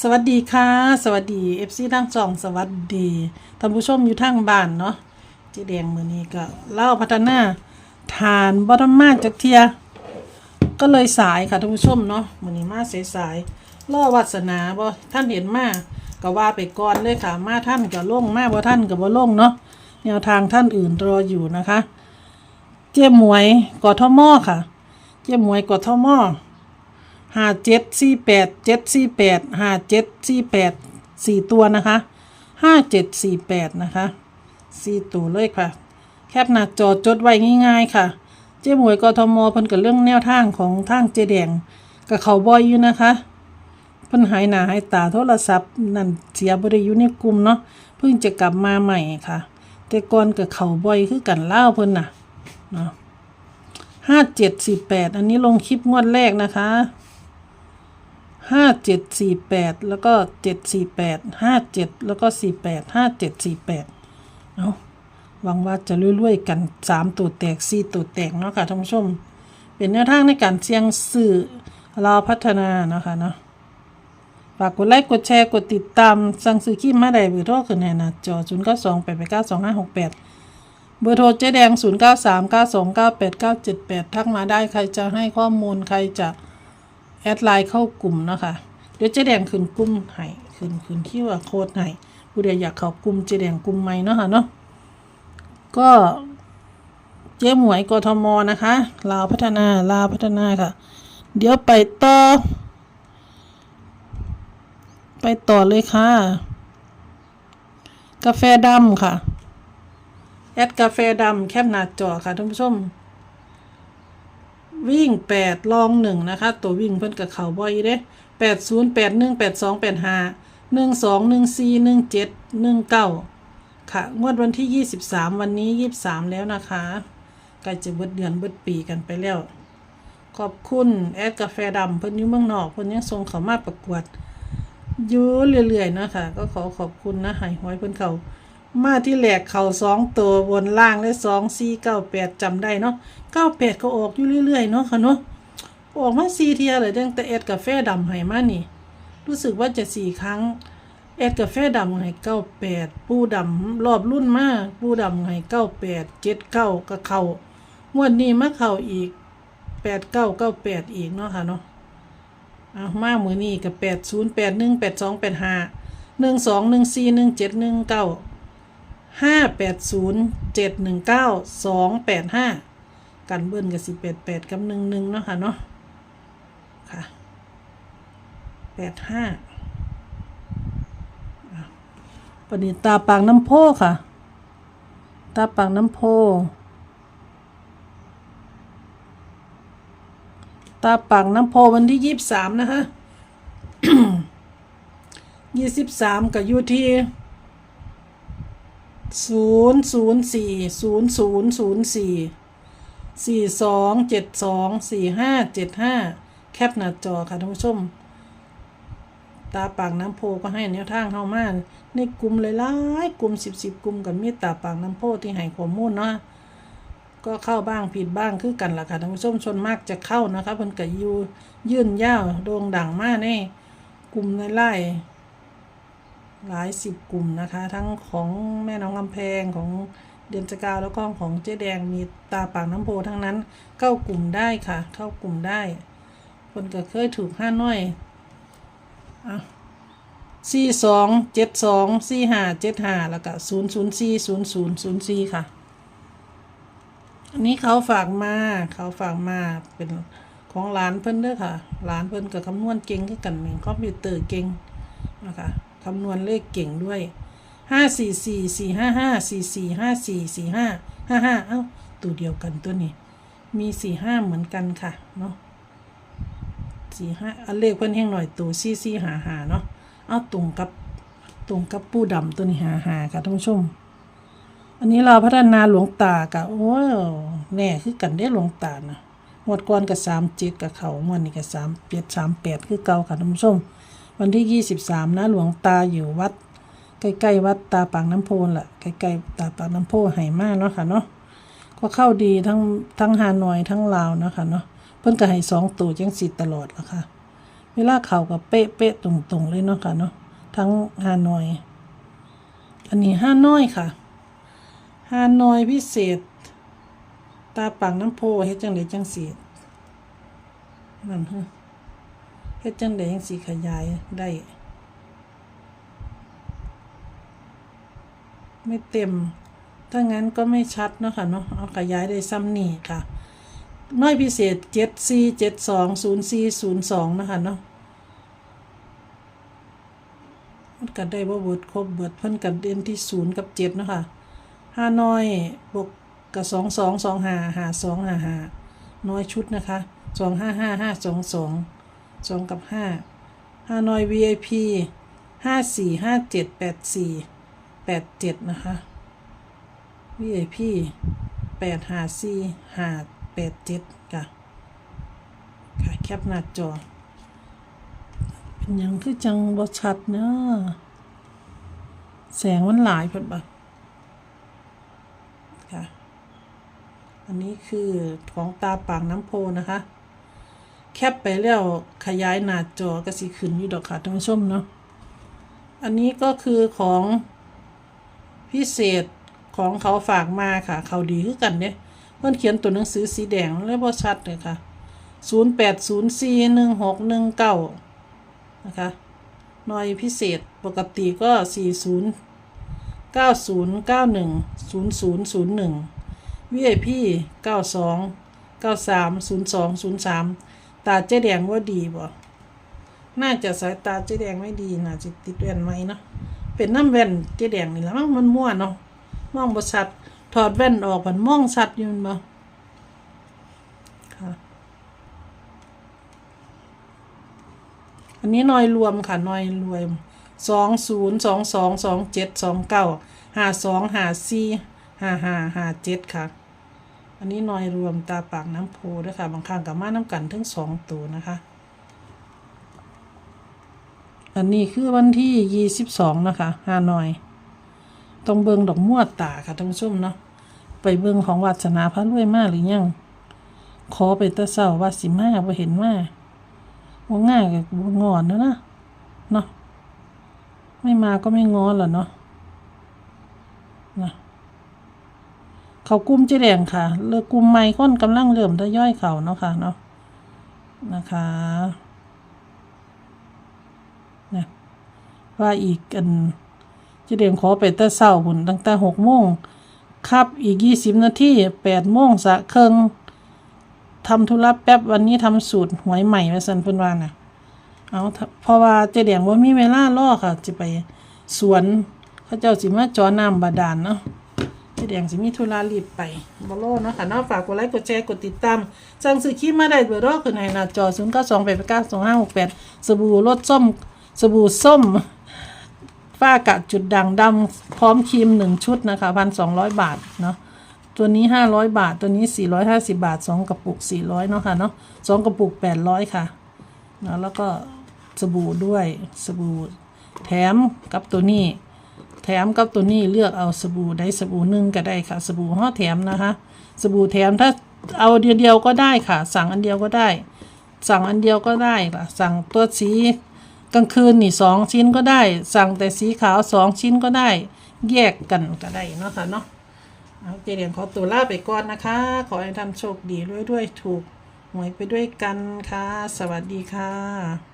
สวัสดีค่ะ สวัสดีเอฟซีทั้งสองสวัสดีท่านผู้ชมอยู่ทางบ้านเนาะเจ๊แดงมือนี้ก็เล่าพัฒนาทานบอทมาจากเทีย ก็เลยสายค่ะท่านผู้ชมเนาะมือนี้มาสายสายล่อวัสนาบ่ท่านเห็นมาก็ว่าไปก่อนเลยค่ะมาท่านก็ล่งมาบ่ท่านก็บ่ล่งเนาะแนวทางท่านอื่นรออยู่นะคะ เจ๊หมวยกอทมอค่ะ เจ๊หมวยกอทมอ ห้าเจ็ดสี่แปดเจ็ดสี่แปดห้าเจ็ดสี่แปดสี่ตัวนะคะห้าเจ็ดสี่แปดนะคะสี่ตัวเลยค่ะ แคปหน้าจอจดไว้ง่ายๆค่ะ เจ๊หมวยกทมเพิ่นกับเรื่องแนวทางของทางเจแดงกับเขาบอยอยู่นะคะเพิ่นหายหน้าหายตาโทรศัพท์นั่นเสียบริอยู่ในกลุ่มเนาะเพิ่งจะกลับมาใหม่ค่ะ แต่ก่อนกับเขาบอยคือกันเล่าเพิ่นน่ะเนาะห้าเจ็ดสี่แปดอันนี้ลงคลิปงวดแรกนะคะ ห้าเจ็ดสี่แปดแล้วก็เจ็ดสี่แปดห้าเจ็ดแล้วก็สี่แปดห้าเจ็ดสี่แปดเอาหวังว่าจะรวยๆกันสามตัวแตกสี่ตัวแตกเนาะค่ะท่านผู้ชม เป็นแนวทางในการเสี่ยงสื่อเราพัฒนานะคะเนาะฝากกดไลค์กดแชร์กดติดตาม สั่งซื้อคลิปมาได้เบอร์โทรขึ้นในหน้าจอศูนย์เก้าสองแปดแปดเก้าสองห้าหกแปดเบอร์โทรเจ๊แดงศูนย์เก้าสามเก้าสองเก้าแปดเก้าเจ็ดแปดทักมาได้ใครจะให้ข้อมูลใครจะ แอดไลน์เข้ากลุ่มนะคะ เดี๋ยวเจแดงขึ้นกลุ่มให้ขึ้นขึ้นที่ว่าโค้ดให้ผู้ใดอยากเข้ากลุ่มเจแดงกลุ่มใหม่เนาะค่ะเนาะก็เจ๊หมวยกทมนะคะลาวพัฒนาลาวพัฒนาค่ะ เดี๋ยวไปต่อ ไปต่อเลยค่ะ กาแฟดำค่ะ แอดกาแฟดำแคบหน้าจอค่ะท่านผู้ชม วิ่งแปดลองหนึ่งนะคะ ตัววิ่งเพิ่นกับเขาบ่อยเด้แปดศูนย์แปดหนึ่งแปดสองแปดห้าหนึ่งสองหนึ่งสี่หนึ่งเจ็ดหนึ่งเก้าค่ะ งวดวันที่ยี่สิบสามวันนี้ยี่สิบสามแล้วนะคะใกล้จะเบิดเดือนเบิดปีกันไปแล้ว ขอบคุณแอดกาแฟดำเพิ่นอยู่เมืองนอกเพิ่นยังส่งเขามาประกวดอยู่เรื่อยๆนะค่ะก็ขอขอบคุณนะหายหวยเพิ่นเขา มาที่แหลกเข่าสองตัวบนล่างและสองสี่เก้าแปดจำได้เนาะเก้าแปดก็ออกอยู่เรื่อยๆเนาะค่ะเนาะออกมาสี่เทียเลยตั้งแต่เอ็ดกาแฟดำให้มานี่ รู้สึกว่าจะสี่ครั้งเอ็ดกาแฟดำให้เก้าแปดปูดำรอบรุ่นมากปูดำให้เก้าแปดเจ็ดเก้าก็เข่างวดนี้มาเข่าอีกแปดเก้าเก้าแปดอีกเนาะค่ะเนาะเอามามือนี้กับแปดศูนย์แปดหนึ่งแปดสองแปดห้าหนึ่งสองหนึ่งสี่หนึ่งเจ็ดหนึ่งเก้า ห้าแปดศูนย์เจ็ดหนึ่งเก้าสองแปดห้ากันเบิ้ลกับสิบแปดแปดกับหนึ่งหนึ่งเนาะค่ะเนาะค่ะแปดห้าปนิตาปางน้ำโพค่ะ ตาปางน้ำโพ ตาปางน้ำโพวันที่ยี่สิบสามนะคะยี่สิบสามกับยูที ศูนย์ศูนย์สี่ศูนย์ศูนย์ศูนย์สี่สี่สองเจ็ดสองสี่ห้าเจ็ดห้าแคปหน้าจอค่ะท่านผู้ชม ตาปากน้ำโพก็ให้แนวทางเข้ามาในกลุ่มหลายๆกลุ่มสิบสิบกลุ่มกับมีตาปากน้ำโพที่ให้ข้อมูลเนาะก็เข้าบ้างผิดบ้างคือกันล่ะค่ะท่านผู้ชมชนมากจะเข้านะคะเพิ่นก็ยูยื่นยาวโด่งดังมากในกลุ่มในไล่ หลายสิบกลุ่มนะคะ ทั้งของแม่น้องกำแพงของเดือนสกาวแล้วก็ของเจ๊แดงมีตาปากน้ำโพทั้งนั้น เข้ากลุ่มได้ค่ะ เข้ากลุ่มได้ คนก็เคยถูกห้าน้อยอะสี่สองเจ็ดสองสี่ห้าเจ็ดห้าแล้วก็ศูนย์ศูนย์สี่ศูนย์ศูนย์ศูนย์สี่ค่ะ อันนี้เขาฝากมาเขาฝากมาเป็นของหลานเพิ่นเด้อค่ะหลานเพิ่นกับคำนวณเก่งคือกันเหมือนคอมพิวเตอร์เก่งนะคะ คำนวณเลขเก่งด้วยห้าสี่สี่สี่ห้าห้าสี่สี่ห้าสี่สี่ห้าห้าห้าเอ้าตัวเดียวกันตัวนี้ มีสี่ห้าเหมือนกันค่ะเนาะสี่ห้าอันเลขเพิ่นแห้งหน่อยตัวสี่สี่หาหาเนาะเอาตรงกับตรงกับปูดำตัวนี้หาหาค่ะท่านผู้ชม อันนี้เราพัฒนาหลวงตากะโอ้ยแน่คือกันได้หลวงตานะหมดก่อนกับสามเจ็ดกับเขาหมดนี่กับสามเจ็ดสามแปดคือเก่าค่ะท่านผู้ชม วันที่ยี่สิบสามนะหลวงตาอยู่วัด ใกล้ๆวัดตาปางน้ำโพนแหละใกล้ๆตาปางน้ำโพไหมากเนาะค่ะเนาะก็เข้าดีทั้งทั้งฮานอยทั้งลาวเนาะค่ะเนาะเพิ่นก็ให้สองตัวจังสิตลอดละค่ะ เวลาเข่ากับเป๊ะเป๊ะๆตรงๆเลยเนาะค่ะเนาะทั้งฮานอย อันนี้ห้าน้อยค่ะฮานอยพิเศษ ตาปังน้ำโพเฮ็ดจังไดจังสีนั่นฮะ เฮ็ดจังไดจังสีขยายได้ ไม่เต็ม ถ้างั้นก็ไม่ชัดเนาะค่ะเนาะเอาขยายได้ซ้ำนี่ค่ะน้อยพิเศษเจ็ดสี่เจ็ดสองศูนย์สี่ศูนย์สองนะคะเนาะมันกัดได้บ่เบิดครบเบิดเพิ่นกัดเด่นที่ศูนย์กับเจ็ดนะคะห้าน้อยบวกกับสองสองสองหาหาสองหาหาน้อยชุดนะคะสองห้าห้าห้าสองสอง สองกับห้าห้านอย VIP ห้าสี่ห้าเจ็ดแปดสี่แปดเจ็ดนะคะ VIP แปดห้าสี่ห้าแปดเจ็ดค่ะค่ะแคปหน้าจอ เป็นยังคือจังบ่ชัดเนาะแสงมันหลายเพิ่นบ่ค่ะ อันนี้คือของตาปากน้ำโพนะคะ แคปไปแล้วขยายหน้าจอก็สิขึ้นอยู่ดอกค่ะท่านผู้ชมเนาะ อันนี้ก็คือของพิเศษของเขาฝากมาค่ะ เขาดีคือกันเนี่ยเพิ่นเขียนตัวหนังสือสีแดงเลยบ่ชัดเลยค่ะ08041619นะคะหน่วยพิเศษปกติก็40 90 91 0001 VIP 92 93 02 03 ตาเจ๊แดงว่าดีบ่น่าจะสายตาเจ๊แดงไม่ดีน่าจะติดแว่นไหมเนาะเป็นน้ำแว่นเจ๊แดงนี่แหละมั้งมันมั่วเนาะมองบ่ชัดถอดแว่นออกมันมองชัดอยู่ม่นบ่ค่ะอันนี้หน่อยรวมค่ะหน่อยรวมสองศูนย์สองสองสองเจ็ดสองเก้าห้าสองห้าสี่ห้าห้าห้าเจ็ดค่ะ อันนี้หน่อยรวมตาปากน้ำโพด้วยค่ะ บางครั้งกับมาน้ำกันทั้งสองตัวนะคะ อันนี้คือวันที่ยี่สิบสองนะคะฮานอยต้องเบิงดอกมั่วตาค่ะท่านผู้ชมเนาะ ไปเบิงของวัสนาพระรวยมากหรือยัง ขอไปตะเศร้าว่าสิมาบ่เห็นมาว่าง่ายกับงอนแล้วนะเนาะ ไม่มาก็ไม่งอนหรอเนาะนะ เขากุ้มเจแดงค่ะเลิกกลุ้มไม่ค้นกำลังเริ่มทยอยเขาเนาะค่ะเนาะนะคะนะว่าอีกกันเจแดงขอไปแต่เศร้าบุญตั้งแต่หกโมงครับอีกยี่สิบนาทีแปดโมงสะเคิงทำธุระแป๊บวันนี้ทำสูตรหวยใหม่มาสันเพิ่นว่าน่ะเอาเพราะว่าเจแดงว่ามีเวลาล่อค่ะจะไปสวนเขาเจ้าสิมาจอน้ำบาดาลเนาะ จแดงสิมีธุระรีบไปบ่รอเนาะค่ะเนาะฝากกดไลค์กดแชร์กดติดตามสั่งซื้อคลิปมาได้เบอร์รอขึ้นให้หน้าจอ0 9 2 8 9 2 5 6 8สบู่รสส้ม สบู่ส้ม ฝ้ากระจุดด่างดำพร้อมครีมหนึ่งชุดนะคะพันสองร้อยบาทเนาะตัวนี้ห้าร้อยบาท ตัวนี้สี่ร้อยห้าสิบาทสองกระปุกสี่ร้อยเนาะค่ะเนาะสองกระปุกแปดร้อยค่ะเนาะแล้วก็สบู่ด้วยสบู่แถมกับตัวนี้ แถมกับตัวนี้เลือกเอาสบู่ได้สบู่หนึ่งก็ได้ค่ะ สบู่ห่อแถมนะคะ สบู่แถมถ้าเอาเดียวเดียวๆก็ได้ค่ะ สั่งอันเดียวก็ได้ สั่งอันเดียวก็ได้ค่ะสั่งตัวสีกลางคืนนี่สองชิ้นก็ได้ สั่งแต่สีขาวสองชิ้นก็ได้ แยกกันก็ได้เนาะค่ะเนาะเอาเจเดียนขอตัวลาไปก่อนนะคะ ขอให้ท่านโชคดีด้วยด้วยถูกหวยไปด้วยกันค่ะ สวัสดีค่ะ